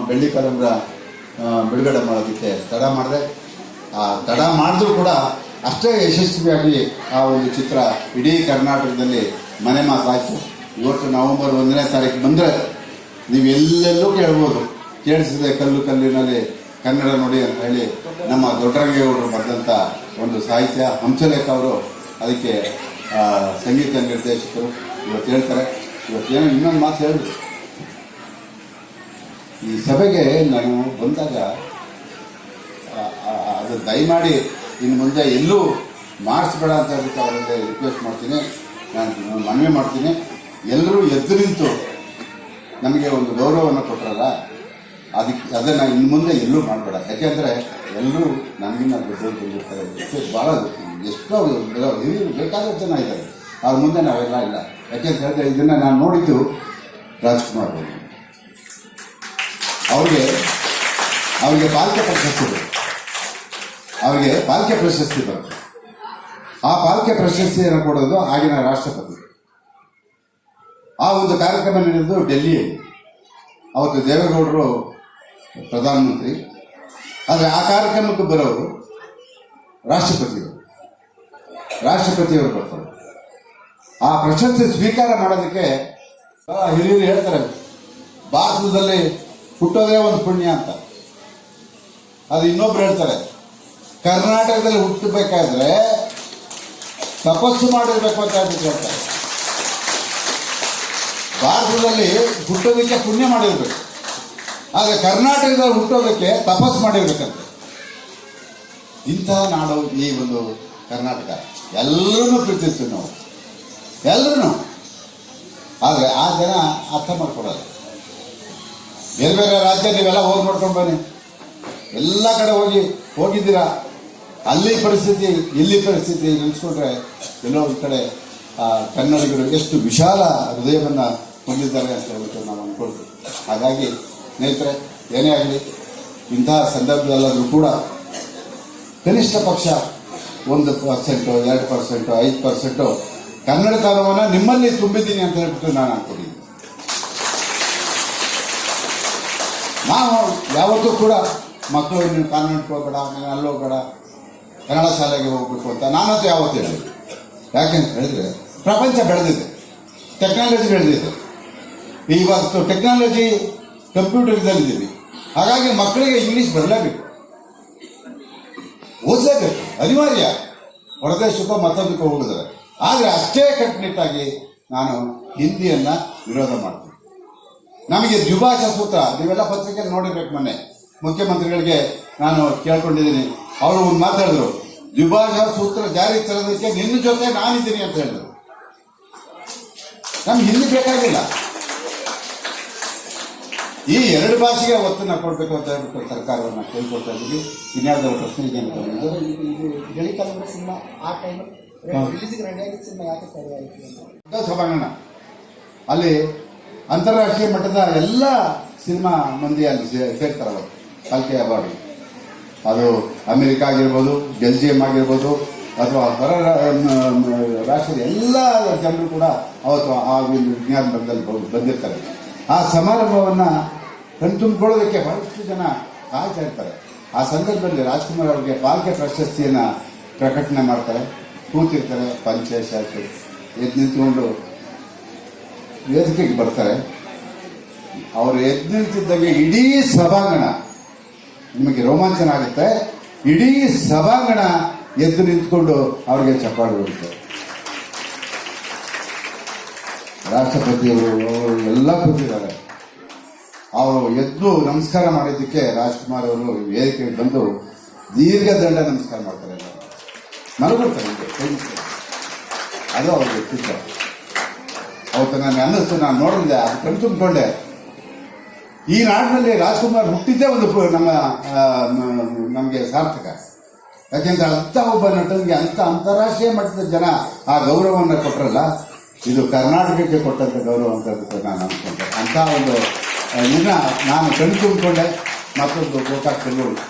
ಬೆಳ್ಳಿ ಕಲಂಬ್ರ ಬಿಡುಗಡೆ ಮಾಡೋದಕ್ಕೆ ತಡ ಮಾಡಿದೆ. ಆ, ತಡ ಮಾಡಿದ್ರೂ ಕೂಡ ಅಷ್ಟೇ ಯಶಸ್ವಿಯಾಗಿ ಆ ಒಂದು ಚಿತ್ರ ಇಡೀ ಕರ್ನಾಟಕದಲ್ಲಿ ಮನೆ ಮಾತಾಯಿತು ಇವತ್ತು ನವೆಂಬರ್ ಒಂದನೇ ತಾರೀಕು ಬಂದರೆ ನೀವು ಎಲ್ಲೆಲ್ಲೂ ಕೇಳ್ಬೋದು. ಕೇಳಿಸಿದೆ ಕಲ್ಲು ಕಲ್ಲಿನಲ್ಲಿ ಕನ್ನಡ ನೋಡಿ ಅಂತ ಹೇಳಿ ನಮ್ಮ ದೊಡ್ಡರಂಗೇಗೌಡರು ಬರೆದಂಥ ಒಂದು ಸಾಹಿತ್ಯ ಹಂಸಲೇಖ ಅವರು ಅದಕ್ಕೆ ಸಂಗೀತ ನಿರ್ದೇಶಕರು ಇವತ್ತು ಹೇಳ್ತಾರೆ. ಇವತ್ತೇನೋ ಇನ್ನೊಂದು ಮಾತು ಹೇಳಿದ್ರು ಈ ಸಭೆಗೆ ನಾನು ಬಂದಾಗ ಅದು ದಯಮಾಡಿ ಇನ್ನು ಮುಂದೆ ಎಲ್ಲೂ ಮಾಡಿಸ್ಬೇಡ ಅಂತ ಹೇಳ್ಬಿಟ್ಟು ಅವರಿಂದ ರಿಕ್ವೆಸ್ಟ್ ಮಾಡ್ತೀನಿ. ನಾನು ಮನವಿ ಮಾಡ್ತೀನಿ. ಎಲ್ಲರೂ ಎದ್ದು ನಿಂತು ನಮಗೆ ಒಂದು ಗೌರವವನ್ನು ಕೊಟ್ಟರಲ್ಲ ಅದಕ್ಕೆ ಅದನ್ನು ಇನ್ನು ಮುಂದೆ ಎಲ್ಲೂ ಮಾಡಬೇಡ. ಯಾಕೆಂದರೆ ಎಲ್ಲರೂ ನಮಗಿನ್ನ ದೊಡ್ಡವರು ಬಂದಿರ್ತಾರೆ ಭಾಳ ಎಷ್ಟೋ ಹಿರಿಯರು ಬೇಕಾದಷ್ಟು ಜನ ಇದ್ದಾರೆ. ಅವ್ರ ಮುಂದೆ ನಾವೆಲ್ಲ ಇಲ್ಲ. ಯಾಕೆಂತ ಹೇಳಿದ್ರೆ ಇದನ್ನು ನಾನು ನೋಡಿದ್ದು ರಾಜ್ಕುಮಾರ್ ಅವರು. ಅವ್ರಿಗೆ ಅವ್ರಿಗೆ ಪಾಲ್ಕೆ ಪ್ರಶಸ್ತಿ ಅವ್ರಿಗೆ ಪಾಲ್ಕೆ ಪ್ರಶಸ್ತಿ ಬರುತ್ತೆ. ಆ ಪಾಲ್ಕೆ ಪ್ರಶಸ್ತಿಯನ್ನು ಕೊಡೋದು ಆಗಿನ ರಾಷ್ಟ್ರಪತಿ. ಆ ಒಂದು ಕಾರ್ಯಕ್ರಮ ನಡೆದು ಡೆಲ್ಲಿಯಲ್ಲಿ. ಅವತ್ತು ದೇವೇಗೌಡರು ಪ್ರಧಾನಮಂತ್ರಿ. ಆದರೆ ಆ ಕಾರ್ಯಕ್ರಮಕ್ಕೆ ಬರೋರು ರಾಷ್ಟ್ರಪತಿಯವರು. ರಾಷ್ಟ್ರಪತಿಯವರು ಬರ್ತಾರೆ. ಆ ಪ್ರಶಸ್ತಿ ಸ್ವೀಕಾರ ಮಾಡೋದಕ್ಕೆ ಹಿರಿಯರು ಹೇಳ್ತಾರೆ, ಭಾರತದಲ್ಲಿ ಹುಟ್ಟೋದೇ ಒಂದು ಪುಣ್ಯ ಅಂತ. ಅದು ಇನ್ನೊಬ್ರು ಹೇಳ್ತಾರೆ. ಕರ್ನಾಟಕದಲ್ಲಿ ಹುಟ್ಟಬೇಕಾದ್ರೆ ತಪಸ್ಸು ಮಾಡಿರ್ಬೇಕು ಅಂತ ಹೇಳ್ತಾರೆ. ಭಾರತದಲ್ಲಿ ಹುಟ್ಟೋದಕ್ಕೆ ಪುಣ್ಯ ಮಾಡಿರ್ಬೇಕು. ಆದರೆ ಕರ್ನಾಟಕದಲ್ಲಿ ಹುಟ್ಟೋದಕ್ಕೆ ತಪಸ್ಸು ಮಾಡಿರ್ಬೇಕಂತೆ. ಇಂತಹ ನಾಡು ಈ ಒಂದು ಕರ್ನಾಟಕ. ಎಲ್ಲರನ್ನೂ ಪ್ರೀತಿಸ್ತೀವಿ ನಾವು. ಎಲ್ಲರೂ ಆದರೆ ಆ ಜನ ಅರ್ಥ ಮಾಡ್ಕೊಡಲ್ಲ ಬೇರೆ ಬೇರೆ ರಾಜ್ಯ ನೀವೆಲ್ಲ ಹೋಗಿ ನೋಡ್ಕೊಂಡು ಬನ್ನಿ. ಎಲ್ಲ ಕಡೆ ಹೋಗಿ ಹೋಗಿದ್ದೀರಾ? ಅಲ್ಲಿ ಪರಿಸ್ಥಿತಿ, ಇಲ್ಲಿ ಪರಿಸ್ಥಿತಿ ನೆನೆಸ್ಕೊಂಡ್ರೆ ಎಲ್ಲೋ ಒಂದು ಕಡೆ ಕನ್ನಡಿಗರು ಎಷ್ಟು ವಿಶಾಲ ಹೃದಯವನ್ನು ಹೊಂದಿದ್ದಾರೆ ಅಂತ ಹೇಳ್ಬಿಟ್ಟು ನಾವು ಅಂದ್ಕೊಳ್ತೀವಿ ಹಾಗಾಗಿ ಸ್ನೇಹಿತರೆ, ಏನೇ ಆಗಲಿ ಇಂತಹ ಸಂದರ್ಭದಲ್ಲಾದರೂ ಕೂಡ ಕನಿಷ್ಠ ಪಕ್ಷ ಒಂದು ಪರ್ಸೆಂಟು, ಎರಡು ಪರ್ಸೆಂಟು, ಐದು ಪರ್ಸೆಂಟು ಕನ್ನಡತನವನ್ನು ನಿಮ್ಮಲ್ಲಿ ತುಂಬಿದ್ದೀನಿ ಅಂತ ಹೇಳ್ಬಿಟ್ಟು ನಾನು ಅನ್ಕೊಂಡಿದ್ದೀನಿ. ನಾವು ಯಾವತ್ತೂ ಕೂಡ ಮಕ್ಕಳು ನೀವು ಕಾನ್ವೆಂಟ್ಗೆ ಹೋಗ್ಬೇಡ ನಾನು ಅಲ್ಲಿ ಹೋಗ್ಬೇಡ ಕನ್ನಡ ಶಾಲೆಗೆ ಹೋಗ್ಬೇಕು ಅಂತ ನಾನಂತೂ ಯಾವತ್ತೂ ಹೇಳಿದೆ ಯಾಕೆಂತ ಹೇಳಿದ್ರೆ, ಪ್ರಪಂಚ ಬೆಳೆದಿದೆ ಟೆಕ್ನಾಲಜಿ ಬೆಳೆದಿದೆ. ಇವತ್ತು ಟೆಕ್ನಾಲಜಿ ಕಂಪ್ಯೂಟರ್ ಕಂಪ್ಯೂಟರ್ದಲ್ಲಿದ್ದೀವಿ ಹಾಗಾಗಿ ಮಕ್ಕಳಿಗೆ ಇಂಗ್ಲೀಷ್ ಬರಲೇಬೇಕು. ಓದಲೇಬೇಕು. ಅನಿವಾರ್ಯ. ಹೊರದೇಶಕ್ಕೋ ಮತ್ತೊಂದಕ್ಕೂ ಹೋಗಿದ್ರೆ ಆದರೆ ಅಷ್ಟೇ ಕಟ್ಟುನಿಟ್ಟಾಗಿ ನಾನು ಹಿಂದಿಯನ್ನು ವಿರೋಧ ಮಾಡ್ತೀನಿ. ನಮಗೆ ದ್ವಿಭಾಷ ಸೂತ್ರ ನೀವೆಲ್ಲ ಪತ್ರಿಕೆ ನೋಡಿರ್ಬೇಕು ಮೊನ್ನೆ. ಮುಖ್ಯಮಂತ್ರಿಗಳಿಗೆ ನಾನು ಕೇಳ್ಕೊಂಡಿದ್ದೀನಿ. ಅವರು ಒಂದು ಮಾತಾಡಿದ್ರು ದ್ವಿಭಾಷಾ ಸೂತ್ರ ಜಾರಿ ತರೋದಕ್ಕೆ ನಿನ್ನ ಜೊತೆ ನಾನಿದ್ದೀನಿ ಅಂತ ಹೇಳಿದ್ರು. ನಮ್ಗೆ ಹಿಂದಿ ಬೇಕಾಗಿಲ್ಲ. ಈ ಎರಡು ಭಾಷೆಗೆ ಒತ್ತನ್ನು ಕೊಡಬೇಕು ಅಂತ ಹೇಳ್ಬಿಟ್ಟು ಸರ್ಕಾರವನ್ನು ಕೇಳ್ಕೊಳ್ತಾ ಇದ್ದೀವಿ. ಇನ್ಯಾವುದೋ ಪ್ರಶ್ನೆ ಇದೆ ಅಂತ ಹೇಳಿದ್ರೆ. ಸಭಾಂಗಣ ಅಲ್ಲಿ ಅಂತಾರಾಷ್ಟ್ರೀಯ ಮಟ್ಟದ ಎಲ್ಲ ಸಿನಿಮಾ ಮಂದಿ ಅಲ್ಲಿ ಸೇರ್ತಾರೆ ಅವರು. ಕಲ್ಕೆ ಅವಾರ್ಡ್. ಅದು ಅಮೆರಿಕ ಆಗಿರ್ಬೋದು, ಬೆಲ್ಜಿಯಂ ಆಗಿರ್ಬೋದು, ಅಥವಾ ಹೊರ ರಾಷ್ಟ್ರದ ಎಲ್ಲ ಜನರು ಕೂಡ ಅವತ್ತು ಆ ವಿಜ್ಞಾನ ಬಂದಲ್ಲಿ ಬಂದಿರ್ತಾರೆ. ಆ ಸಮಾರಂಭವನ್ನು ಕಣ್ತುಂಬಿಕೊಳ್ಳೋದಕ್ಕೆ ಬಹಳಷ್ಟು ಜನ ಕಾಯ್ತಾ ಇರ್ತಾರೆ. ಆ ಸಂದರ್ಭದಲ್ಲಿ ರಾಜ್ಕುಮಾರ್ ಅವರಿಗೆ ಪಾಲ್ಕೆ ಪ್ರಶಸ್ತಿಯನ್ನು ಪ್ರಕಟಣೆ ಮಾಡ್ತಾರೆ. ಕೂತಿರ್ತಾರೆ ಪಂಚಾಯತ್ ಎದ್ದು ನಿಂತ್ಕೊಂಡು ವೇದಿಕೆಗೆ ಬರ್ತಾರೆ. ಅವರು ಎದ್ದು ನಿಂತಿದ್ದಾಗ ಇಡೀ ಸಭಾಂಗಣ ನಿಮಗೆ ರೋಮಾಂಚನ ಆಗುತ್ತೆ. ಇಡೀ ಸಭಾಂಗಣ ಎದ್ದು ನಿಂತ್ಕೊಂಡು ಅವರಿಗೆ ಚಪ್ಪಾಳೆ ಹೊಡಿತಾರೆ ರಾಷ್ಟ್ರಪತಿಯವರು ಎಲ್ಲ ಕೂತಿದ್ದಾರೆ. ಅವರು ಎದ್ದು ನಮಸ್ಕಾರ ಮಾಡಿದ್ದಕ್ಕೆ ರಾಜ್ಕುಮಾರ್ ಅವರು ವೇದಿಕೆಗೆ ಬಂದು ದೀರ್ಘ ದಂಡ ನಮಸ್ಕಾರ ಮಾಡ್ತಾರೆ ಎಲ್ಲರೂ. ಮಲಗಿರ್ತಾರೆ ಹೀಗೆ, ಕೈ ಮುಗ್ದು. ಅದು ಅವ್ರಿಗೆ ವ್ಯಕ್ತಿತ್ವ. ಅವತ್ತು ನಾನು ಅನ್ನಿಸ್ತು, ನಾನು ನೋಡಿದೆ ಅದು ಕಣ್ ತುಂಬಿಕೊಂಡೆ. ಈ ನಾಡಿನಲ್ಲಿ ರಾಜ್ಕುಮಾರ್ ಹುಟ್ಟಿದ್ದೇ ಒಂದು ನಮ್ಮ ನಮಗೆ ಸಾರ್ಥಕ. ಯಾಕೆಂದ್ರೆ ಅಂಥ ಒಬ್ಬ ನಟನಿಗೆ ಅಂಥ ಅಂತಾರಾಷ್ಟ್ರೀಯ ಮಟ್ಟದ ಜನ ಆ ಗೌರವವನ್ನು ಕೊಟ್ಟರಲ್ಲ ಇದು ಕರ್ನಾಟಕಕ್ಕೆ ಕೊಟ್ಟಂಥ ಗೌರವ ಅಂತ ನಾನು ಅನ್ಕೊಂಡೆ. ಅಂಥ ಒಂದು ದಿನ ನಾನು ಕಣ್ ತುಂಬಿಕೊಂಡೆ. ಮತ್ತೊಂದು ಗೋಕಾಕ್ ಚಳುವಳಿ.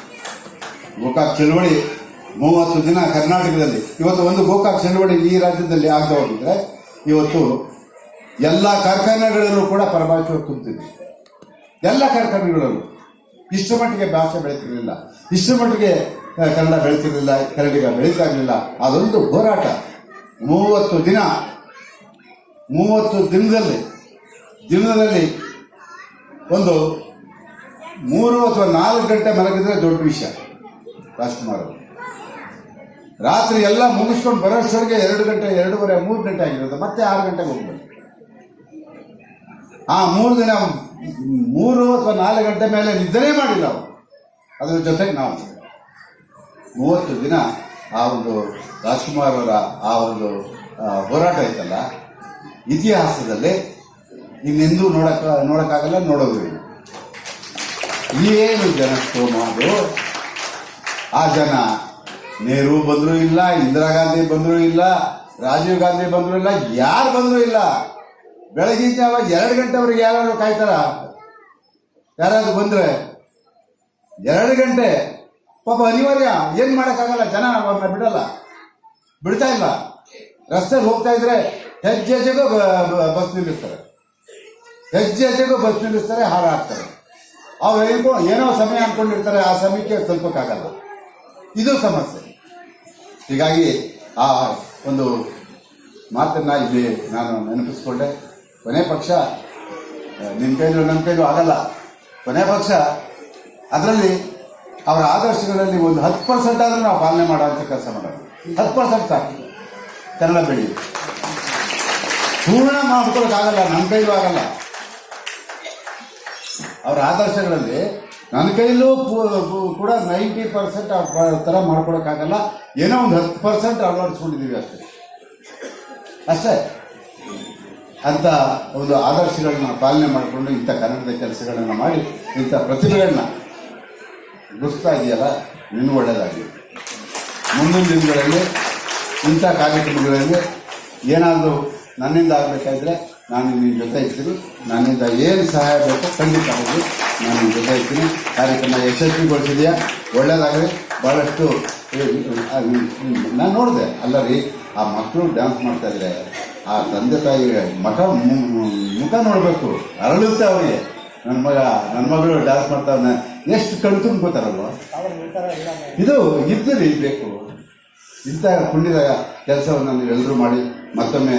ಗೋಕಾಕ್ ಚಳುವಳಿ ಮೂವತ್ತು ದಿನ ಕರ್ನಾಟಕದಲ್ಲಿ. ಇವತ್ತು ಒಂದು ಗೋಕಾಕ್ ಚಳವಳಿ ಈ ರಾಜ್ಯದಲ್ಲಿ ಆಗದೆ ಹೋಗಿದ್ರೆ, ಇವತ್ತು ಎಲ್ಲ ಕಾರ್ಖಾನೆಗಳಲ್ಲೂ ಕೂಡ ಪರಭಾಷೆ ತುಂಬಿದೆ ಎಲ್ಲ ಕಾರ್ಖಾನೆಗಳಲ್ಲೂ. ಇಷ್ಟು ಮಟ್ಟಿಗೆ ಭಾಷೆ ಬೆಳೀತಿರಲಿಲ್ಲ. ಇಷ್ಟು ಮಟ್ಟಿಗೆ ಕನ್ನಡ ಬೆಳೀತಿರಲಿಲ್ಲ, ಕನ್ನಡಿಗ ಬೆಳೀತಾ ಇರಲಿಲ್ಲ ಅದೊಂದು ಹೋರಾಟ. ಮೂವತ್ತು ದಿನ, ಮೂವತ್ತು ದಿನದಲ್ಲಿ ದಿನದಲ್ಲಿ ಒಂದು ಮೂರು ಅಥವಾ ನಾಲ್ಕು ಗಂಟೆ ಮಲಗಿದ್ರೆ ದೊಡ್ಡ ವಿಷಯ, ರಾಜ್ಕುಮಾರ್ ಅವರು. ರಾತ್ರಿ ಎಲ್ಲ ಮುಗಿಸ್ಕೊಂಡು ಬರೋಷ್ಟೊಳಗೆ ಎರಡು ಗಂಟೆ, ಎರಡೂವರೆ, ಮೂರು ಗಂಟೆ ಆಗಿರೋದು ಮತ್ತೆ ಆರು ಗಂಟೆಗೆ ಹೋಗ್ಬೇಕು ಆ ಮೂರು ದಿನ, ಮೂರು ಅಥವಾ ನಾಲ್ಕು ಗಂಟೆ ಮೇಲೆ ನಿದ್ದೆ ಮಾಡಿಲ್ಲ ಅವರು. ಅದರ ಜೊತೆಗೆ ನಾವು ಮೂವತ್ತು ದಿನ ಆ ಒಂದು ರಾಜ್ಕುಮಾರ್ ಅವರ ಆ ಒಂದು ಹೋರಾಟ ಐತಲ್ಲ ಇತಿಹಾಸದಲ್ಲಿ ಇನ್ನೆಂದೂ ನೋಡಕ್ಕ ನೋಡೋಕ್ಕಾಗಲ್ಲ, ನೋಡೋದು. ಏನು ಜನ ಅದು ಆ ಜನ ನೆಹರು ಬಂದರೂ ಇಲ್ಲ, ಇಂದಿರಾ ಗಾಂಧಿ ಬಂದರೂ ಇಲ್ಲ, ರಾಜೀವ್ ಗಾಂಧಿ ಬಂದರೂ ಇಲ್ಲ, ಯಾರು ಬಂದರೂ ಇಲ್ಲ. ಬೆಳಗಿನ ಜಾವ ಎರಡು ಗಂಟೆವರೆಗೆ ಯಾರಾದ್ರು ಕಾಯ್ತಾರ? ಯಾರಾದ್ರೂ ಬಂದ್ರೆ? ಎರಡು ಗಂಟೆ? ಪಾಪ ಅನಿವಾರ್ಯ. ಏನ್ ಮಾಡಕ್ಕಾಗಲ್ಲ. ಜನ ಅವ್ರನ್ನ ಬಿಡಲ್ಲ. ಬಿಡ್ತಾ ಇಲ್ಲ. ರಸ್ತೆಯಲ್ಲಿ ಹೋಗ್ತಾ ಇದ್ರೆ ಹೆಜ್ಜೆ ಹೆಜ್ಜೆಗೂ ಬಸ್ ನಿಲ್ಲಿಸ್ತಾರೆ. ಹೆಜ್ಜೆ ಹೆಜ್ಜೆಗೂ ಬಸ್ ನಿಲ್ಲಿಸ್ತಾರೆ, ಹಾರ ಹಾಕ್ತಾರೆ. ಅವ್ರು ಏನೋ ಏನೋ ಸಮಯ ಅನ್ಕೊಂಡಿರ್ತಾರೆ. ಆ ಸಮಯಕ್ಕೆ ತಲುಪಕ್ಕಾಗಲ್ಲ ಇದು ಸಮಸ್ಯೆ. ಹೀಗಾಗಿ ಆ ಒಂದು ಮಾತನ್ನ ಇಲ್ಲಿ ನಾನು ನೆನಪಿಸ್ಕೊಂಡೆ. ಕೊನೆ ಪಕ್ಷ ನಿಮ್ಮ ಕೈಲೂ ನಮ್ಮ ಕೈಲೂ ಆಗಲ್ಲ. ಕೊನೆ ಪಕ್ಷ, ಅದರಲ್ಲಿ ಅವರ ಆದರ್ಶಗಳಲ್ಲಿ ಒಂದು ಹತ್ತು ಪರ್ಸೆಂಟ್ ಆದರೂ ನಾವು ಪಾಲನೆ ಮಾಡುವಂಥ ಕೆಲಸ ಮಾಡೋದು. ಹತ್ತು ಪರ್ಸೆಂಟ್ ಸಾಕು. ಕನ್ನಡ ಬೆಳಿ ಪೂರ್ಣ ಮಾಡ್ಕೊಳಕ್ಕಾಗಲ್ಲ ನನ್ನ ಕೈಲೂ ಆಗಲ್ಲ. ಅವರ ಆದರ್ಶಗಳಲ್ಲಿ ನನ್ನ ಕೈಲೂ ಕೂಡ ನೈಂಟಿ ಪರ್ಸೆಂಟ್ ಥರ ಮಾಡ್ಕೊಳಕ್ಕಾಗಲ್ಲ ಏನೋ ಒಂದು ಹತ್ತು ಪರ್ಸೆಂಟ್ ಅಳವಡಿಸ್ಕೊಂಡಿದ್ದೀವಿ ಅಷ್ಟೇ. ಅಷ್ಟೇ. ಅಂತ ಒಂದು ಆದರ್ಶಗಳನ್ನ ಪಾಲನೆ ಮಾಡಿಕೊಂಡು ಇಂಥ ಕನ್ನಡದ ಕೆಲಸಗಳನ್ನ ಮಾಡಿ ಇಂಥ ಪ್ರತಿಭೆಗಳನ್ನ ಗುರುಸ್ತಾ ಇದೆಯಲ್ಲ ಇನ್ನೂ ಒಳ್ಳೆಯದಾಗಲಿ ಮುಂದಿನ ದಿನಗಳಲ್ಲಿ, ಇಂಥ ಕಾರ್ಯಕ್ರಮಗಳಲ್ಲಿ ಏನಾದರೂ ನನ್ನಿಂದ ಆಗಬೇಕಾದ್ರೆ ನಾನು ನಿಮ್ಮ ಜೊತೆ ಇರ್ತೀನಿ. ನನ್ನಿಂದ ಏನು ಸಹಾಯ ಬೇಕೋ ಖಂಡಿತ ಆಗಿ ನಾನು ನಿಮ್ಮ ಜೊತೆ ಇರ್ತೀನಿ. ಕಾರ್ಯಕ್ರಮ ಯಶಸ್ವಿಗೊಳಿಸಿದೆಯಾ? ಒಳ್ಳೆಯದಾಗಲಿ ಭಾಳಷ್ಟು ನಾನು ನೋಡಿದೆ ಅಲ್ಲ ರೀ ಆ ಮಕ್ಕಳು ಡ್ಯಾನ್ಸ್ ಮಾಡ್ತಾ ಇದ್ರೆ. ಆ ತಂದೆ ತಾಯಿ ಮಠ ಮುಖ ನೋಡಬೇಕು. ಅರಳುತ್ತೆ ಅವರಿಗೆ. ನನ್ನ ಮಗ ನನ್ನ ಮಗಳು ಡ್ಯಾನ್ಸ್ ಮಾಡ್ತಾವನ್ನ ಎಷ್ಟು ಕಣ್ ತುಂಬ್ಕೋತಾರಲ್ವ? ಇದು ಇದ್ದರೆ ಬೇಕು ಇಂಥ ಪುಣ್ಯದ ಕೆಲಸವನ್ನು ನೀವೆಲ್ಲರೂ ಮಾಡಿ, ಮತ್ತೊಮ್ಮೆ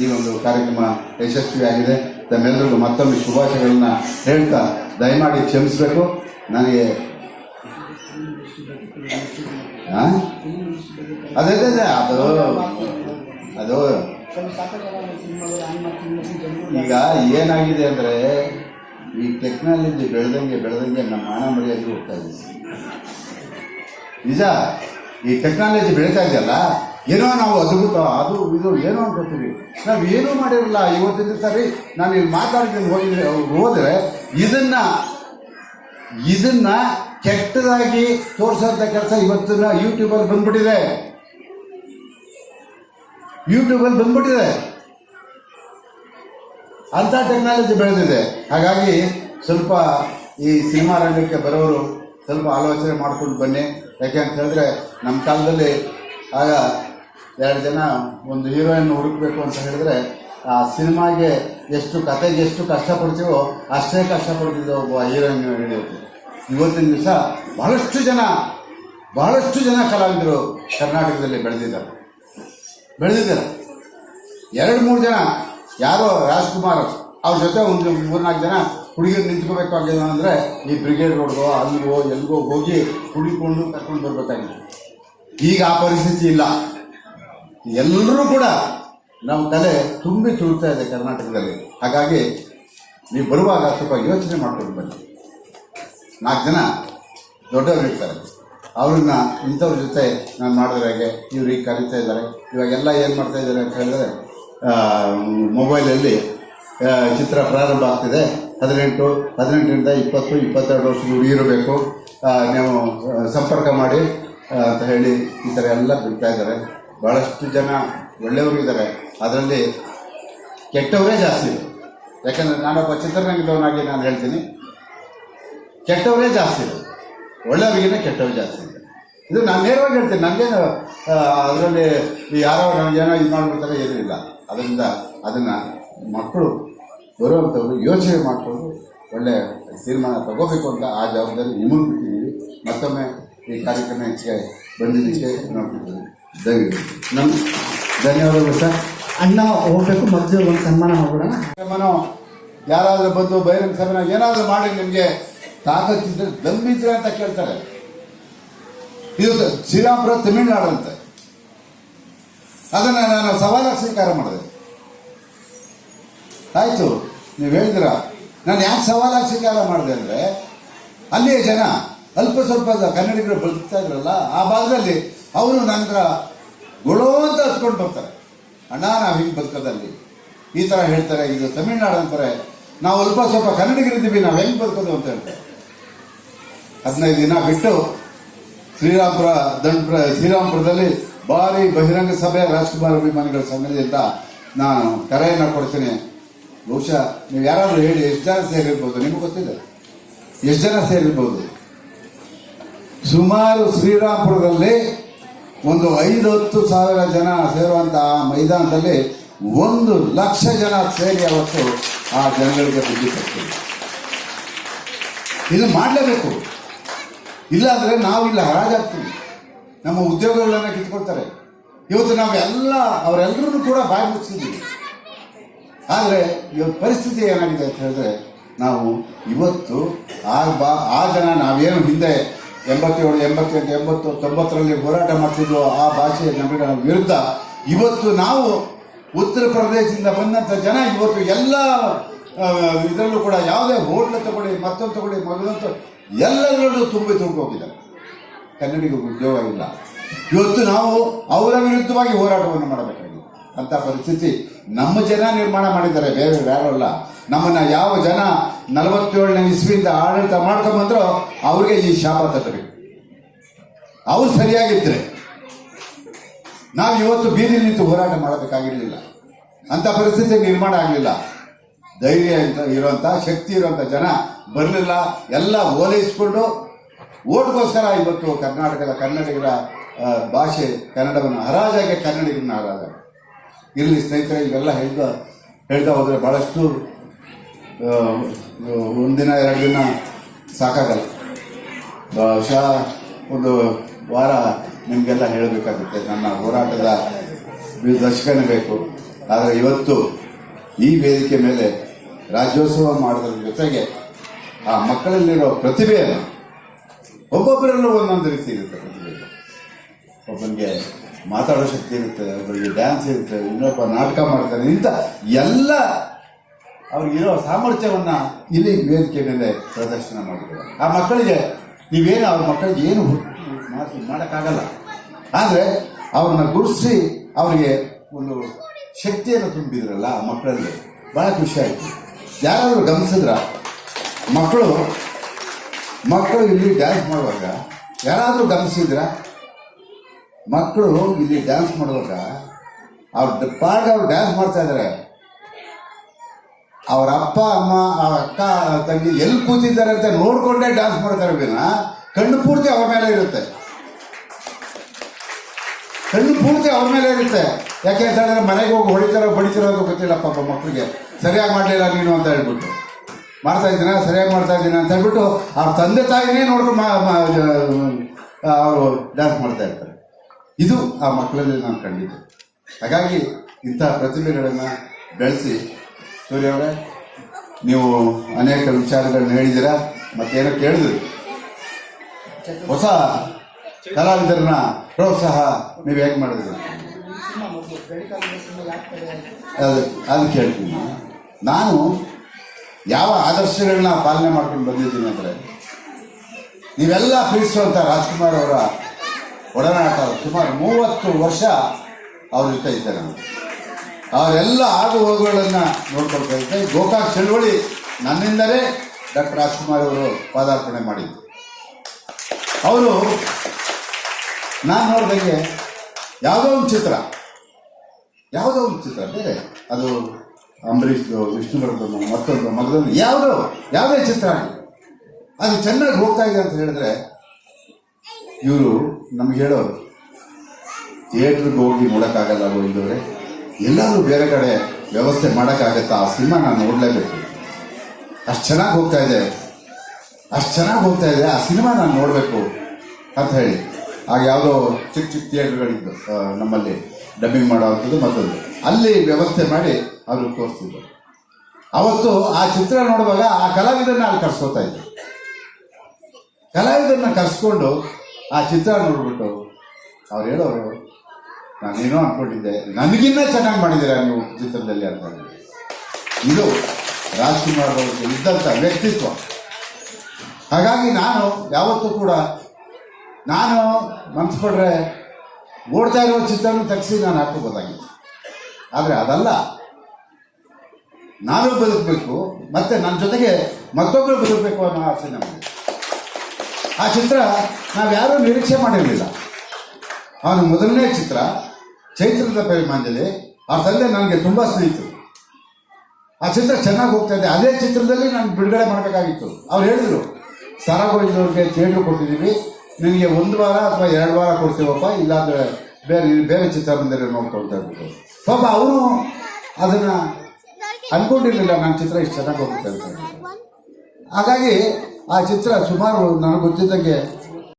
ಈ ಒಂದು ಕಾರ್ಯಕ್ರಮ ಯಶಸ್ವಿಯಾಗಿದೆ. ತಮ್ಮೆಲ್ಲರಿಗೂ ಮತ್ತೊಮ್ಮೆ ಶುಭಾಶಯಗಳನ್ನ ಹೇಳ್ತಾ ದಯಮಾಡಿ ಕ್ಷಮಿಸಬೇಕು. ನನಗೆ? ಅದೇ, ಅದು ಅದೇ ಈಗ ಏನಾಗಿದೆ ಅಂದರೆ ಈ ಟೆಕ್ನಾಲಜಿ ಬೆಳೆದಂಗೆ ಬೆಳೆದಂಗೆ ನಮ್ಮ ಹಣ ಮರ್ಯಾದೆ ಹೋಗ್ತಾ ಇದೆ. ನಿಜ? ಈ ಟೆಕ್ನಾಲಜಿ ಬೆಳೀತಾ ಇದೆಯಲ್ಲ? ಏನೋ ನಾವು ಅದ್ಭುತ, ಅದು, ಇದು, ಏನೋ ಅನ್ಕೋತೀವಿ ನಾವು ಏನೂ ಮಾಡಿರಲ್ಲ ಇವತ್ತಿನ ಸರಿ. ನಾನು ಇಲ್ಲಿ ಮಾತಾಡ್ತೀನಿ, ಹೋಗಿದ್ರೆ, ಹೋದರೆ ಇದನ್ನ ಇದನ್ನ ಕೆಟ್ಟದಾಗಿ ತೋರಿಸೋಂಥ ಕೆಲಸ ಇವತ್ತಿನ ಯೂಟ್ಯೂಬಲ್ಲಿ ಬಂದ್ಬಿಟ್ಟಿದೆ. ಯೂಟ್ಯೂಬಲ್ಲಿ ಬಂದ್ಬಿಟ್ಟಿದೆ. ಅಂಥ ಟೆಕ್ನಾಲಜಿ ಬೆಳೆದಿದೆ. ಹಾಗಾಗಿ ಸ್ವಲ್ಪ ಈ ಸಿನಿಮಾ ರಂಗಕ್ಕೆ ಬರೋರು ಸ್ವಲ್ಪ ಆಲೋಚನೆ ಮಾಡ್ಕೊಂಡು ಬನ್ನಿ. ಯಾಕೆ ಅಂತ ಹೇಳಿದ್ರೆ ನಮ್ಮ ಕಾಲದಲ್ಲಿ ಆಗ ಎರಡು ಜನ ಒಂದು ಹೀರೋಯಿನ್ ಹುಡುಕ್ಬೇಕು ಅಂತ ಹೇಳಿದ್ರೆ ಆ ಸಿನಿಮಾಗೆ ಎಷ್ಟು ಕತೆಗೆ ಎಷ್ಟು ಕಷ್ಟಪಡ್ತೀವೋ ಅಷ್ಟೇ ಕಷ್ಟಪಡ್ತಿದ್ದ ಒಬ್ಬ ಹೀರೋಯಿನ್ ಹಿಡಿಯೋದು. ಇವತ್ತಿನ ದಿವಸ ಬಹಳಷ್ಟು ಜನ ಬಹಳಷ್ಟು ಜನ ಕಲಾವಿದರು ಕರ್ನಾಟಕದಲ್ಲಿ ಬೆಳೆದಿದ್ದಾರೆ. ಬೆಳೆದಿದ್ದಾರೆ. ಎರಡು, ಮೂರು ಜನ ಯಾರೋ ರಾಜ್ಕುಮಾರ್ ಅವ್ರ ಜೊತೆ ಒಂದು ಮೂರ್ನಾಲ್ಕು ಜನ ಹುಡುಗಿರು ನಿಂತ್ಕೋಬೇಕಾಗಿದೆ ಅಂದರೆ ಈ ಬ್ರಿಗೇಡ್ ರೋಡ್ಗೋ, ಅಲ್ಲಿಗೋ, ಎಲ್ಲಿಗೋ ಹೋಗಿ ಹುಡುಕೊಂಡು ಕರ್ಕೊಂಡು ಬರ್ಬೇಕಾಗಿದೆ ಈಗ ಆ ಪರಿಸ್ಥಿತಿ ಇಲ್ಲ. ಎಲ್ಲರೂ ಕೂಡ ನಮ್ಮ ಕಲೆ ತುಂಬಿ ತುಳುತ್ತಾ ಇದೆ ಕರ್ನಾಟಕದಲ್ಲಿ. ಹಾಗಾಗಿ ನೀವು ಬರುವಾಗ ಸ್ವಲ್ಪ ಯೋಚನೆ ಮಾಡ್ಕೊಂಡು ಬನ್ನಿ. ನಾಲ್ಕು ಜನ ದೊಡ್ಡವರು ಇರ್ತಾರೆ. ಅವ್ರನ್ನ ಇಂಥವ್ರ ಜೊತೆ ನಾನು ಮಾಡಿದ್ರೆ ಹಾಗೆ? ಇವ್ರು ಈಗ ಕಲಿತಾ ಇದ್ದಾರೆ. ಇವಾಗೆಲ್ಲ ಏನು ಮಾಡ್ತಾ ಇದ್ದಾರೆ ಅಂತ ಹೇಳಿದ್ರೆ ಮೊಬೈಲಲ್ಲಿ ಚಿತ್ರ ಪ್ರಾರಂಭ ಆಗ್ತಿದೆ. ಹದಿನೆಂಟು, ಹದಿನೆಂಟರಿಂದ ಇಪ್ಪತ್ತು, ಇಪ್ಪತ್ತೆರಡು ವರ್ಷದ ಹುಡುಗಿರಬೇಕು ನೀವು ಸಂಪರ್ಕ ಮಾಡಿ ಅಂತ ಹೇಳಿ ಈ ಥರ ಎಲ್ಲ ಬಿಡ್ತಾ ಇದ್ದಾರೆ. ಭಾಳಷ್ಟು ಜನ ಒಳ್ಳೆಯವರು ಇದ್ದಾರೆ. ಅದರಲ್ಲಿ ಕೆಟ್ಟವರೇ ಜಾಸ್ತಿ ಇದೆ ಯಾಕಂದರೆ ನಾನೊಬ್ಬ ಚಿತ್ರರಂಗದವನಾಗಿ ನಾನು ಹೇಳ್ತೀನಿ, ಕೆಟ್ಟವರೇ ಜಾಸ್ತಿ ಒಳ್ಳೆಯವರಿಗಿಂತ ಕೆಟ್ಟವ್ರು ಜಾಸ್ತಿ ಇದೆ. ಇದು ನಾನು ನೇರವಾಗಿ ಹೇಳ್ತೀನಿ ನನಗೇನು ಅದರಲ್ಲಿ ಯಾರೋ ಏನೋ ಇದು ಮಾಡ್ಬಿಡ್ತಾರೆ ಏನೂ ಇಲ್ಲ. ಅದರಿಂದ ಅದನ್ನು ಮಕ್ಕಳು ಬರುವಂಥವ್ರು ಯೋಚನೆ ಮಾಡಿಕೊಂಡು ಒಳ್ಳೆ ತೀರ್ಮಾನ ತಗೋಬೇಕು ಅಂತ ಆ ಜವಾಬ್ದಾರಿ ನಿಮಗೆ ಬಿಟ್ಟಿದ್ದೀವಿ. ಮತ್ತೊಮ್ಮೆ ಈ ಕಾರ್ಯಕ್ರಮಕ್ಕೆ ಬಂದಿದ್ದಕ್ಕೆ ನೋಡ್ತಿದ್ದೀವಿ ದಯವಿಟ್ಟು ನಮ್ಮ ಧನ್ಯವಾದಗಳು ಸರ್. ಅಣ್ಣ ಹೋಗಬೇಕು ಮಧ್ಯೆ ಒಂದು ಸನ್ಮಾನ ಮಾಡ್ಬಿಡೋಣ. ಸನ್ಮಾನ ಯಾರಾದರೂ ಬಂದು ಬಹಿರಂಗ ಸನ್ಮಾನ ಏನಾದರೂ ಮಾಡಿ ನಿಮಗೆ. ತಾಕತ್ತಿದ್ರೆ ದಮ್ಮಿದ್ರೆ ಅಂತ ಕೇಳ್ತಾರೆ. ಇದು ಶ್ರೀರಾಮಪುರ ತಮಿಳುನಾಡು ಅಂತೆ. ಅದನ್ನ ನಾನು ಸವಾಲಾಗಿ ಸ್ವೀಕಾರ ಮಾಡಿದೆ. ಆಯ್ತು, ನೀವು ಹೇಳಿದ್ರ. ನಾನು ಯಾಕೆ ಸವಾಲಾಗಿ ಸ್ವೀಕಾರ ಮಾಡಿದೆ ಅಂದ್ರೆ, ಅಲ್ಲಿಯ ಜನ ಅಲ್ಪ ಸ್ವಲ್ಪ ಕನ್ನಡಿಗರು ಬದುಕ್ತಾ ಇದ್ರಲ್ಲ, ಆ ಭಾಗದಲ್ಲಿ ಅವರು ನಂತರ ಗುಳೋ ಅಂತ ಹತ್ಕೊಂಡು ಬರ್ತಾರೆ. ಅಣ್ಣ, ನಾವು ಹಿಂಗೆ ಬದುಕೋದಲ್ಲಿ. ಈ ಥರ ಹೇಳ್ತಾರೆ, ಇದು ತಮಿಳ್ನಾಡು ಅಂತಾರೆ. ನಾವು ಅಲ್ಪ ಸ್ವಲ್ಪ ಕನ್ನಡಿಗರಿದ್ದೀವಿ, ನಾವು ಹೆಂಗೆ ಬದುಕೋದು ಅಂತ ಹೇಳ್ತಾರೆ. ಹದಿನೈದು ದಿನ ಬಿಟ್ಟು ಶ್ರೀರಾಮಪುರ ದಂಡಪುರ ಶ್ರೀರಾಮಪುರದಲ್ಲಿ ಭಾರಿ ಬಹಿರಂಗ ಸಭೆ, ರಾಜ್ಕುಮಾರ್ ಅಭಿಮಾನಿಗಳ ಸಂಘದಿಂದ ನಾನು ಕರೆಯನ್ನು ಕೊಡ್ತೀನಿ. ಬಹುಶಃ ನೀವು ಯಾರಾದರೂ ಹೇಳಿ ಎಷ್ಟು ಜನ ಸೇರಿರ್ಬೋದು, ನಿಮಗೆ ಗೊತ್ತಿದೆ? ಎಷ್ಟು ಜನ ಸೇರಿರ್ಬೋದು? ಸುಮಾರು ಶ್ರೀರಾಮಪುರದಲ್ಲಿ ಒಂದು ಐದು ಹತ್ತು ಸಾವಿರ ಜನ ಸೇರುವಂತಹ ಮೈದಾನದಲ್ಲಿ ಒಂದು ಲಕ್ಷ ಜನ ಸೇರಿ ಅವತ್ತು ಆ ಜನಗಳಿಗೆ ಬುದ್ಧಿ ಕೊಡ್ತೀವಿ ಇದು ಮಾಡಲೇಬೇಕು. ಇಲ್ಲ ಅಂದ್ರೆ ಇಲ್ಲಿ ಹರಾಜಾಗ್ತೀವಿ ನಮ್ಮ ಉದ್ಯೋಗಗಳನ್ನ ಕಿತ್ಕೊಳ್ತಾರೆ. ಇವತ್ತು ನಾವೆಲ್ಲ ಅವರೆಲ್ಲರೂ ಕೂಡ ಬಾಯಿ ಮುಚ್ಚಿದ್ದೀವಿ. ಆದರೆ ಇವತ್ತು ಪರಿಸ್ಥಿತಿ ಏನಾಗಿದೆ ಅಂತ ಹೇಳಿದ್ರೆ, ನಾವು ಇವತ್ತು ಆ ಬಾ, ಆ ಜನ ನಾವೇನು ಹಿಂದೆ ಎಂಬತ್ತೇಳು, ಎಂಬತ್ತೆಂಟು, ಎಂಬತ್ತು, ತೊಂಬತ್ತರಲ್ಲಿ ಹೋರಾಟ ಮಾಡ್ತಿದ್ವು ಆ ಭಾಷೆಯ ನಮಗೆ ವಿರುದ್ಧ, ಇವತ್ತು ನಾವು ಉತ್ತರ ಪ್ರದೇಶದಿಂದ ಬಂದಂಥ ಜನ ಇವತ್ತು ಎಲ್ಲ ಇದರಲ್ಲೂ ಕೂಡ ಯಾವುದೇ ಹೋಟ್ಲ ತಗೊಳ್ಳಿ, ಮತ್ತೊಂದು ತಗೊಳ್ಳಿ ಮಗನಂತ ಎಲ್ಲದರಲ್ಲೂ ತುಂಬಿ ತುಂಬಿಕೊಂಡಿದ್ದಾರೆ ಕನ್ನಡಿಗರಿಗೆ ಉದ್ಯೋಗ ಇಲ್ಲ. ಇವತ್ತು ನಾವು ಅವರ ವಿರುದ್ಧವಾಗಿ ಹೋರಾಟವನ್ನು ಮಾಡಬೇಕಾಗಿದೆ. ಅಂತ ಪರಿಸ್ಥಿತಿ ನಮ್ಮ ಜನ ನಿರ್ಮಾಣ ಮಾಡಿದ್ದಾರೆ, ಬೇರೆ ಯಾರಲ್ಲ ನಮ್ಮನ್ನ ಯಾವ ಜನ ನಲವತ್ತೇಳನೇ ಇಸ್ವಿಯಿಂದ ಆಡಳಿತ ಮಾಡ್ಕೊಂಬಂದ್ರೋ ಅವ್ರಿಗೆ ಈ ಶಾಪ ತಟ್ಟಬೇಕು ಅವ್ರು ಸರಿಯಾಗಿದ್ರೆ ನಾವು ಇವತ್ತು ಬೀದಿ ನಿಂತು ಹೋರಾಟ ಮಾಡಬೇಕಾಗಿರಲಿಲ್ಲ. ಅಂತ ಪರಿಸ್ಥಿತಿ ನಿರ್ಮಾಣ ಆಗಲಿಲ್ಲ. ಧೈರ್ಯ ಇರುವಂತಹ ಇರುವಂತ ಶಕ್ತಿ ಇರುವಂತ ಜನ ಬರಲಿಲ್ಲ. ಎಲ್ಲ ಓಲೈಸ್ಕೊಂಡು ಓಟ್ಗೋಸ್ಕರ ಇವತ್ತು ಕರ್ನಾಟಕದ ಕನ್ನಡಿಗರ ಭಾಷೆ ಕನ್ನಡವನ್ನು ಹರಾಜಾಗೆ ಕನ್ನಡಿಗರನ್ನ ಹರಾಜ ಇರಲಿ ಸ್ನೇಹಿತರೆ, ಇವೆಲ್ಲ ಹೇಳ್ದ ಹೇಳ್ತಾ ಹೋದರೆ ಭಾಳಷ್ಟು ಒಂದಿನ, ಎರಡು ದಿನ ಸಾಕಾಗಲ್ಲ. ಬಹುಶಃ ಒಂದು ವಾರ ನಿಮಗೆಲ್ಲ ಹೇಳಬೇಕಾಗುತ್ತೆ. ನನ್ನ ಹೋರಾಟದ ದಶಕನೇ ಬೇಕು. ಆದರೆ ಇವತ್ತು ಈ ವೇದಿಕೆ ಮೇಲೆ ರಾಜ್ಯೋತ್ಸವ ಮಾಡೋದ್ರ ಜೊತೆಗೆ ಆ ಮಕ್ಕಳಲ್ಲಿರೋ ಪ್ರತಿಭೆಯನ್ನು ಒಬ್ಬೊಬ್ಬರಲ್ಲೂ ಒಂದೊಂದು ರೀತಿ ಇರುತ್ತೆ ಪ್ರತಿಭೆ. ಒಬ್ಬನಿಗೆ ಮಾತಾಡೋ ಶಕ್ತಿ ಇರುತ್ತೆ ಒಬ್ಬರಿಗೆ ಡ್ಯಾನ್ಸ್ ಇರುತ್ತೆ, ಇನ್ನೊಬ್ಬ ನಾಟಕ ಮಾಡ್ತಾನೆ, ಇಂಥ ಎಲ್ಲ ಅವ್ರಿಗಿರೋ ಸಾಮರ್ಥ್ಯವನ್ನು ಇಲ್ಲಿ ವೇದಿಕೆ ಮೇಲೆ ಪ್ರದರ್ಶನ ಮಾಡಿದ್ದಾರೆ. ಆ ಮಕ್ಕಳಿಗೆ ನೀವೇನು, ಅವ್ರ ಮಕ್ಕಳಿಗೆ ಏನು ಮಾತು ಮಾಡೋಕ್ಕಾಗಲ್ಲ. ಆದರೆ ಅವ್ರನ್ನ ಗುರುಸಿ ಅವರಿಗೆ ಒಂದು ಶಕ್ತಿಯನ್ನು ತುಂಬಿದ್ರಲ್ಲ ಆ ಮಕ್ಕಳಲ್ಲಿ ಭಾಳ ಖುಷಿ ಆಯಿತು. ಯಾರಾದರೂ ಗಮನಿಸಿದ್ರ? ಮಕ್ಕಳು ಮಕ್ಕಳು ಇಲ್ಲಿ ಡ್ಯಾನ್ಸ್ ಮಾಡುವಾಗ ಯಾರಾದರೂ ಗಮನಿಸಿದ್ರ? ಮಕ್ಕಳು ಇಲ್ಲಿ ಡ್ಯಾನ್ಸ್ ಮಾಡುವಾಗ ಅವ್ರ ಪಾರ್ಟ್ ಅವ್ರು ಡ್ಯಾನ್ಸ್ ಮಾಡ್ತಾ ಇದ್ದಾರೆ ಅವ್ರ ಅಪ್ಪ, ಅಮ್ಮ ಅವ್ರ ಅಕ್ಕ ತಂಗಿ ಎಲ್ಲಿ ಕೂತಿದ್ದಾರೆ ಅಂತ ನೋಡ್ಕೊಂಡೇ ಡ್ಯಾನ್ಸ್ ಮಾಡ್ತಾರೆ ವಿನ ಕಣ್ಣು ಪೂರ್ತಿ ಅವ್ರ ಮೇಲೆ ಇರುತ್ತೆ. ಕಣ್ಣು ಪೂರ್ತಿ ಅವ್ರ ಮೇಲೆ ಇರುತ್ತೆ. ಯಾಕೆ ಅಂತ ಹೇಳಿದ್ರೆ ಮನೆಗೆ ಹೋಗಿ ಹೊಡಿತಾರೋ ಬಡಿತಾರೋ ಅಂತ ಗೊತ್ತಿಲ್ಲ ಪಾಪ ಮಕ್ಕಳಿಗೆ ಸರಿಯಾಗಿ ಮಾಡಲಿಲ್ಲ ನೀನು ಅಂತ ಹೇಳ್ಬಿಟ್ಟು. ಮಾಡ್ತಾ ಇದ್ದೀನ? ಸರಿಯಾಗಿ ಮಾಡ್ತಾ ಇದ್ದೀನಿ ಅಂತ ಹೇಳ್ಬಿಟ್ಟು ಅವ್ರ ತಂದೆ ತಾಯಿನೇ ನೋಡ್ಕೊಂಡು ಅವರು ಡ್ಯಾನ್ಸ್ ಮಾಡ್ತಾ ಇರ್ತಾರೆ. ಇದು ಆ ಮಕ್ಕಳಲ್ಲಿ ನಾನು ಕಂಡಿದ್ದೆ. ಹಾಗಾಗಿ ಇಂಥ ಪ್ರತಿಭೆಗಳನ್ನು ಬೆಳೆಸಿ. ಸೂರ್ಯ ಅವರೇ ನೀವು ಅನೇಕ ವಿಚಾರಗಳನ್ನ ಹೇಳಿದ್ದೀರಾ ಮತ್ತೇನೋ ಕೇಳಿದ್ರಿ? ಹೊಸ ಕಲಾವಿದರನ್ನ ಪ್ರೋತ್ಸಾಹ ನೀವು ಹೇಗೆ ಮಾಡಿದ್ರಿ? ಅದು ಅದು ಕೇಳ್ತೀನಿ. ನಾನು ಯಾವ ಆದರ್ಶಗಳನ್ನ ಪಾಲನೆ ಮಾಡ್ಕೊಂಡು ಬಂದಿದ್ದೀನಿ ಅಂದ್ರೆ ನೀವೆಲ್ಲ ಪ್ರೀತಿಸುವಂಥ ರಾಜ್ಕುಮಾರ್ ಅವರ ಒಡನಾಟ ಸುಮಾರು ಮೂವತ್ತು ವರ್ಷ ಅವ್ರ ಜೊತೆ ಇದ್ದೆ ನಾನು. ಅವರೆಲ್ಲ ಆಗು ಹೋಗುಗಳನ್ನು ನೋಡ್ಕೊಳ್ತಾ ಇದ್ದೆ. ಗೋಕಾಕ್ ಚಳುವಳಿ ನನ್ನಿಂದಲೇ ಡಾಕ್ಟರ್ ರಾಜ್ಕುಮಾರ್ ಅವರು ಪಾದಾರ್ಪಣೆ ಮಾಡಿದ್ರು. ಅವರು ನಾನು ನೋಡಿದಂಗೆ ಯಾವುದೋ ಒಂದು ಚಿತ್ರ. ಯಾವುದೋ ಒಂದು ಚಿತ್ರ ಬೇರೆ. ಅದು ಅಂಬರೀಷ್ದು ವಿಷ್ಣುವರ್ಧನ್ ಮತ್ತೊಂದು ಮಗದೊಂದು ಯಾವುದೋ? ಯಾವುದೇ ಚಿತ್ರ. ಅದು ಚೆನ್ನಾಗಿ ಹೋಗ್ತಾ ಇದೆ ಅಂತ ಹೇಳಿದ್ರೆ ಇವರು ನಮ್ಗೆ ಹೇಳೋರು. ಥಿಯೇಟ್ರಿಗೆ ಹೋಗಿ ನೋಡೋಕ್ಕಾಗಲ್ಲ ಗೋವಿಂದವ್ರೆ. ಎಲ್ಲಾದ್ರೂ ಬೇರೆ ಕಡೆ ವ್ಯವಸ್ಥೆ ಮಾಡೋಕ್ಕಾಗತ್ತಾ? ಆ ಸಿನಿಮಾ ನಾನು ನೋಡಲೇಬೇಕು. ಅಷ್ಟು ಚೆನ್ನಾಗಿ ಹೋಗ್ತಾ ಇದೆ. ಅಷ್ಟು ಚೆನ್ನಾಗಿ ಹೋಗ್ತಾ ಇದೆ. ಆ ಸಿನಿಮಾ ನಾನು ನೋಡಬೇಕು ಅಂತ ಹೇಳಿ. ಆಗ ಯಾವುದೋ ಚಿಕ್ಕ ಚಿಕ್ಕ ಥಿಯೇಟ್ರ್ಗಳಿದ್ದು ನಮ್ಮಲ್ಲಿ. ಡಬ್ಬಿಂಗ್ ಮಾಡೋವಂಥದ್ದು ಮತ್ತೊಂದು. ಅಲ್ಲಿ ವ್ಯವಸ್ಥೆ ಮಾಡಿ ಅವರು ತೋರಿಸ್ತಿದ್ರು ಅವತ್ತು ಆ ಚಿತ್ರ ನೋಡುವಾಗ ಆ ಕಲಾವಿದರನ್ನ ಅಲ್ಲಿ ಕರ್ಸ್ಕೊತಾ ಇದ್ದೆ ಕಲಾವಿದರನ್ನ ಕರ್ಸ್ಕೊಂಡು ಆ ಚಿತ್ರ ನೋಡ್ಬಿಟ್ಟು ಅವ್ರು ಹೇಳೋರು, ನಾನೇನೋ ಅನ್ಕೊಂಡಿದ್ದೆ. ನನಗಿನ್ನ ಚೆನ್ನಾಗಿ ಮಾಡಿದ್ದೀರಾ ನೀವು ಚಿತ್ರದಲ್ಲಿ ಅಂತ ಇದು ರಾಜ್ಕುಮಾರ್ ಅವ್ರಿಗೆ ಇದ್ದಂಥ ವ್ಯಕ್ತಿತ್ವ. ಹಾಗಾಗಿ ನಾನು ಯಾವತ್ತೂ ಕೂಡ, ನಾನು ಮನ್ಸು ಪಡ್ರೆ ಓಡ್ತಾ ಇರೋ ಚಿತ್ರನೂ ತೆಗೆಸಿ ನಾನು ಹಾಕೋಬೋದಾಗಿತ್ತು ಆದರೆ ಅದಲ್ಲ. ನಾನು ಬದುಕಬೇಕು, ಮತ್ತೆ ನನ್ನ ಜೊತೆಗೆ ಮತ್ತೊಬ್ಬರು ಬದುಕಬೇಕು ಅನ್ನೋ ಆಸೆ ನಮಗೆ. ಆ ಚಿತ್ರ ನಾವು ಯಾರೂ ನಿರೀಕ್ಷೆ ಮಾಡಿರಲಿಲ್ಲ. ಅವನ ಮೊದಲನೇ ಚಿತ್ರ, ಚೈತ್ರದ ಪರಿಮಾಣದಲ್ಲಿ ಆ ತಂದೆ ನನಗೆ ತುಂಬ ಸ್ನೇಹಿತರು. ಆ ಚಿತ್ರ ಚೆನ್ನಾಗಿ ಹೋಗ್ತಾ ಇದೆ. ಅದೇ ಚಿತ್ರದಲ್ಲಿ ನಾನು ಬಿಡುಗಡೆ ಮಾಡಬೇಕಾಗಿತ್ತು. ಅವ್ರು ಹೇಳಿದ್ರು ಸಾರಾಗೋಯ್ದವ್ರಿಗೆ ಥಿಯೇಟ್ರ್ ಕೊಟ್ಟಿದ್ದೀವಿ ನಿಮಗೆ ಒಂದು ವಾರ ಅಥವಾ ಎರಡು ವಾರ ಕೊಡ್ತೀವಪ್ಪ, ಇಲ್ಲಾಂದ್ರೆ ಬೇರೆ ಬೇರೆ ಚಿತ್ರ ಬಂದರೆ ನೋಡ್ಕೊಳ್ತಾ ಇರ್ಬೇಕು. ಪಾಪ ಅವನು ಅದನ್ನು ಅನ್ಕೊಂಡಿರ್ಲಿಲ್ಲ. ನನ್ನ ಚಿತ್ರ ಇಷ್ಟು ಚೆನ್ನಾಗಿ ಹೋಗುತ್ತೆ ಹಾಗಾಗಿ ಆ ಚಿತ್ರ ಸುಮಾರು ನನಗೆ ಗೊತ್ತಿದ್ದಂಗೆ